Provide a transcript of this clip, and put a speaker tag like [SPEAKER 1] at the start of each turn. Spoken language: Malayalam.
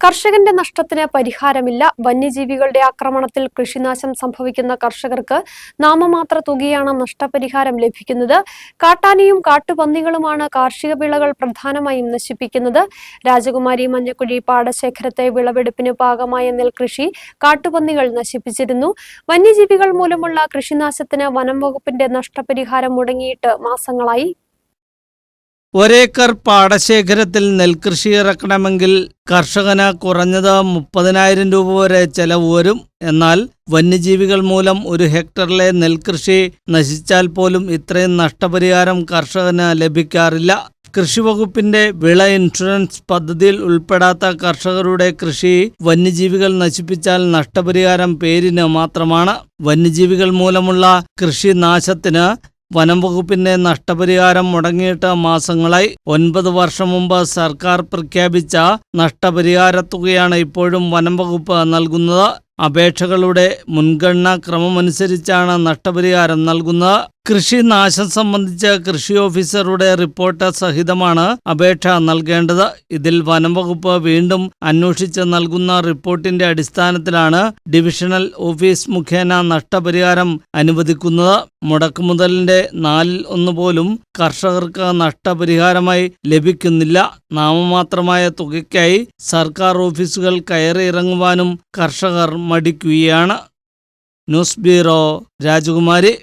[SPEAKER 1] കർഷകന്റെ നഷ്ടത്തിന് പരിഹാരമില്ല. വന്യജീവികളുടെ ആക്രമണത്തിൽ കൃഷിനാശം സംഭവിക്കുന്ന കർഷകർക്ക് നാമമാത്ര തുകയാണ് നഷ്ടപരിഹാരം ലഭിക്കുന്നത്. കാട്ടാനയും കാട്ടുപന്നികളുമാണ് കാർഷിക വിളകൾ പ്രധാനമായും നശിപ്പിക്കുന്നത്. രാജകുമാരി മഞ്ഞക്കുഴി പാടശേഖരത്തെ വിളവെടുപ്പിന് ഭാഗമായ നെൽകൃഷി കാട്ടുപന്നികൾ നശിപ്പിച്ചിരുന്നു. വന്യജീവികൾ മൂലമുള്ള കൃഷിനാശത്തിന് വനം വകുപ്പിന്റെ നഷ്ടപരിഹാരം മുടങ്ങിയിട്ട് മാസങ്ങളായി
[SPEAKER 2] ഒരേക്കർ പാടശേഖരത്തിൽ നെൽകൃഷി ഇറക്കണമെങ്കിൽ കർഷകന് കുറഞ്ഞത് മുപ്പതിനായിരം രൂപ വരെ ചെലവ് വരും. എന്നാൽ വന്യജീവികൾ മൂലം ഒരു ഹെക്ടറിലെ നെൽകൃഷി നശിച്ചാൽ പോലും ഇത്രയും നഷ്ടപരിഹാരം കർഷകന് ലഭിക്കാറില്ല. കൃഷിവകുപ്പിന്റെ വിള ഇൻഷുറൻസ് പദ്ധതിയിൽ ഉൾപ്പെടാത്ത കർഷകരുടെ കൃഷി വന്യജീവികൾ നശിപ്പിച്ചാൽ നഷ്ടപരിഹാരം പേരിന് മാത്രമാണ്. വന്യജീവികൾ മൂലമുള്ള കൃഷി നാശത്തിന് വനം വകുപ്പിന്റെ നഷ്ടപരിഹാരം മുടങ്ങിയിട്ട് മാസങ്ങളായി ഒൻപത് വർഷം മുമ്പ് സർക്കാർ പ്രഖ്യാപിച്ച നഷ്ടപരിഹാര തുകയാണ് ഇപ്പോഴും വനം വകുപ്പ് നൽകുന്നത്. അപേക്ഷകളുടെ മുൻഗണനാ ക്രമമനുസരിച്ചാണ് നഷ്ടപരിഹാരം നൽകുന്നത്. കൃഷി നാശം സംബന്ധിച്ച കൃഷി ഓഫീസറുടെ റിപ്പോർട്ട് സഹിതമാണ് അപേക്ഷ നൽകേണ്ടത്. ഇതിൽ വനംവകുപ്പ് വീണ്ടും അന്വേഷിച്ച് നൽകുന്ന റിപ്പോർട്ടിന്റെ അടിസ്ഥാനത്തിലാണ് ഡിവിഷണൽ ഓഫീസ് മുഖേന നഷ്ടപരിഹാരം അനുവദിക്കുന്നത്. മുടക്കുമുതലിന്റെ നാലിൽ ഒന്ന് പോലും കർഷകർക്ക് നഷ്ടപരിഹാരമായി ലഭിക്കുന്നില്ല. നാമമാത്രമായ തുകയ്ക്കായി സർക്കാർ ഓഫീസുകൾ കയറിയിറങ്ങുവാനും കർഷകർ മടിക്കുകയാണ്. ന്യൂസ് ബ്യൂറോ രാജകുമാരി.